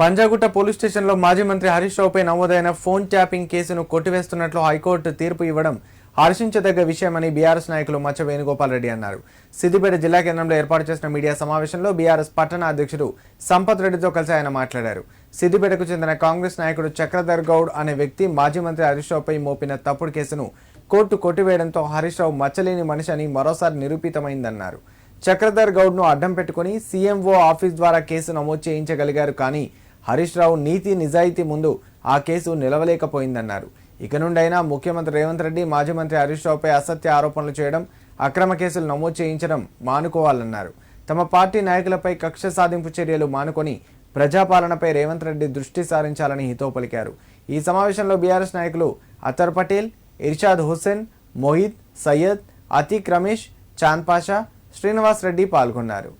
Panjagutta police స్టేషన్లో మాజీ మంత్రి హరీష్ రావుపై నమోదైన ఫోన్ ట్యాపింగ్ కేసును కొట్టివేస్తున్నట్లు హైకోర్టు తీర్పు ఇవ్వడం హర్షించదగ్గ విషయమని బీఆర్ఎస్ నాయకులు మచ్చ వేణుగోపాల్ రెడ్డి అన్నారు. సిద్దిపేట జిల్లా కేంద్రంలో ఏర్పాటు చేసిన మీడియా సమావేశంలో బీఆర్ఎస్ పట్టణ అధ్యక్షుడు సంపత్ రెడ్డితో కలిసి ఆయన మాట్లాడారు. సిద్దిపేటకు చెందిన కాంగ్రెస్ నాయకుడు చక్రధర్ గౌడ్ అనే వ్యక్తి మాజీ మంత్రి హరీష్ రావుపై మోపిన తప్పుడు కేసును కోర్టు కొట్టివేయడంతో హరీష్ రావు మచ్చలేని మనిషి అని మరోసారి నిరూపితమైందన్నారు. చక్రధర్ గౌడ్ను అడ్డం పెట్టుకుని సీఎంఓ ఆఫీస్ ద్వారా కేసు నమోదు చేయించగలిగారు కానీ హరీష్ రావు నీతి నిజాయితీ ముందు ఆ కేసు నిలవలేకపోయిందన్నారు. ఇక నుండైనా ముఖ్యమంత్రి రేవంత్ రెడ్డి మాజీ మంత్రి హరీష్ రావుపై అసత్య ఆరోపణలు చేయడం అక్రమ కేసులు నమోదు చేయించడం మానుకోవాలన్నారు. తమ పార్టీ నాయకులపై కక్ష సాధింపు చర్యలు మానుకొని ప్రజాపాలనపై రేవంత్ రెడ్డి దృష్టి సారించాలని హితో పలికారు. ఈ సమావేశంలో బీఆర్ఎస్ నాయకులు అతర్ పటేల్ ఇర్షాద్ హుస్సేన్ మోహిత్ సయ్యద్ అతీక్ రమేష్ చాంద్ పాషా శ్రీనివాస్ రెడ్డి పాల్గొన్నారు.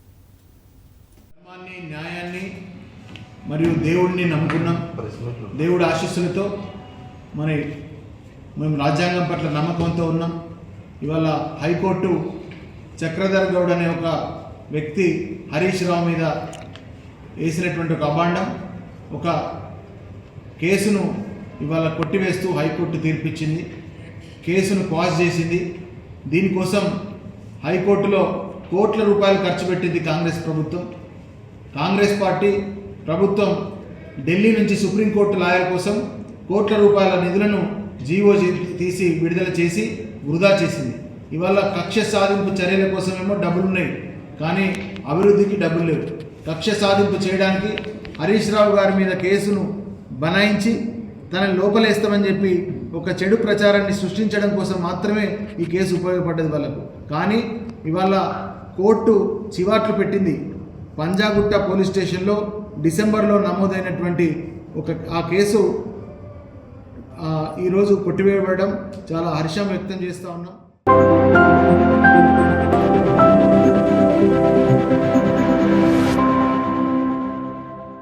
న్యాయాన్ని మరియు దేవుడిని నమ్ముకున్నాం. దేవుడి ఆశీస్సులతో మరి మేము రాజ్యాంగం పట్ల నమ్మకంతో ఉన్నాం. ఇవాళ హైకోర్టు చక్రధర్ గౌడ్ అనే ఒక వ్యక్తి హరీష్ రావు మీద వేసినటువంటి ఒక అభాండం ఒక కేసును ఇవాళ కొట్టివేస్తూ హైకోర్టు తీర్పిచ్చింది. కేసును పాస్ చేసింది. దీనికోసం హైకోర్టులో కోట్ల రూపాయలు ఖర్చు పెట్టింది కాంగ్రెస్ ప్రభుత్వం. కాంగ్రెస్ పార్టీ ప్రభుత్వం ఢిల్లీ నుంచి సుప్రీంకోర్టు లాయర్ కోసం కోట్ల రూపాయల నిధులను జీవో తీసి విడుదల చేసి వృధా చేసింది. ఇవాళ కక్ష సాధింపు చర్యల కోసమేమో డబ్బులున్నాయి కానీ అభివృద్ధికి డబ్బులు లేవు. కక్ష సాధింపు చేయడానికి హరీష్ రావు గారి మీద కేసును బనాయించి తనని లోపలేస్తామని చెప్పి ఒక చెడు ప్రచారాన్ని సృష్టించడం కోసం మాత్రమే ఈ కేసు ఉపయోగపడ్డది వాళ్ళకు. కానీ ఇవాళ కోర్టు చివాట్లు పెట్టింది పంజాగుట్ట పోలీస్ స్టేషన్లో డిసెంబర్లో నమోదైనటువంటి ఒక ఆ కేసు ఈరోజు కొట్టివేయబడడం చాలా హర్షం వ్యక్తం చేస్తూ ఉన్నాం.